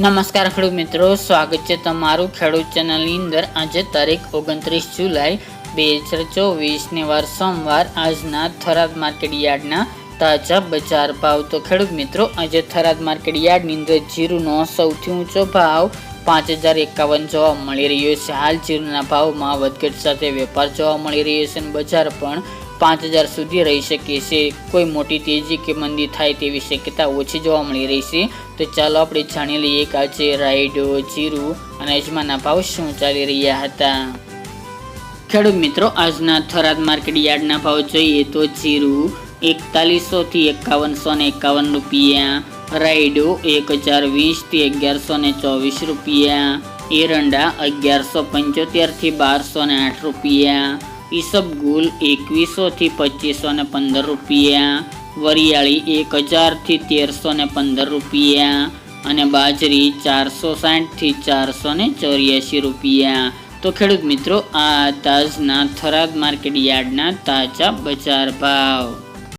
નમસ્કાર ખેડૂત મિત્રો, સ્વાગત છે તમારું ખેડૂત ચેનલની અંદર. આજે તારીખ ઓગણત્રીસ જુલાઈ બે હજાર ચોવીસને વાર સોમવાર. આજના થરાદ માર્કેટ યાર્ડના તાજા બજાર ભાવ. તો ખેડૂત મિત્રો, આજે થરાદ માર્કેટ યાર્ડની અંદર જીરુનો સૌથી ઊંચો ભાવ પાંચ હજાર એકાવન જોવા મળી રહ્યો છે. હાલ જીરુના ભાવમાં વધઘટ સાથે વેપાર જોવા મળી રહ્યો છે અને બજાર પણ પાંચ હજાર સુધી રહી શકે છે. કોઈ મોટી તેજી કે મંદી થાય તેવી શક્યતા ઓછી જોવા મળી રહી છે. તો ચાલો આપણે જાણી લઈએ કે આજે રાઈડો જીરું અને અજમાના ભાવ શું ચાલી રહ્યા હતા. ખેડૂત મિત્રો, આજના થરાદ માર્કેટ યાર્ડના ભાવ જોઈએ તો જીરું એકતાલીસો થી એકાવનસો ને એકાવન રૂપિયા રાઈડો એક હજાર વીસથી અગિયારસો ને ચોવીસ રૂપિયા. એરંડા અગિયારસો પંચોતેરથી બારસો ને આઠ રૂપિયા. ઈસબગુલ એકવીસોથી પચીસો ને પંદર રૂપિયા. વરિયાળી એક હજારથી તેરસો ને પંદર રૂપિયા. અને બાજરી ચારસો સાઠથી ચારસો ને ચોર્યાસી રૂપિયા. તો ખેડૂત મિત્રો, આ તાજના થરાદ માર્કેટ યાર્ડના તાજા બજાર ભાવ.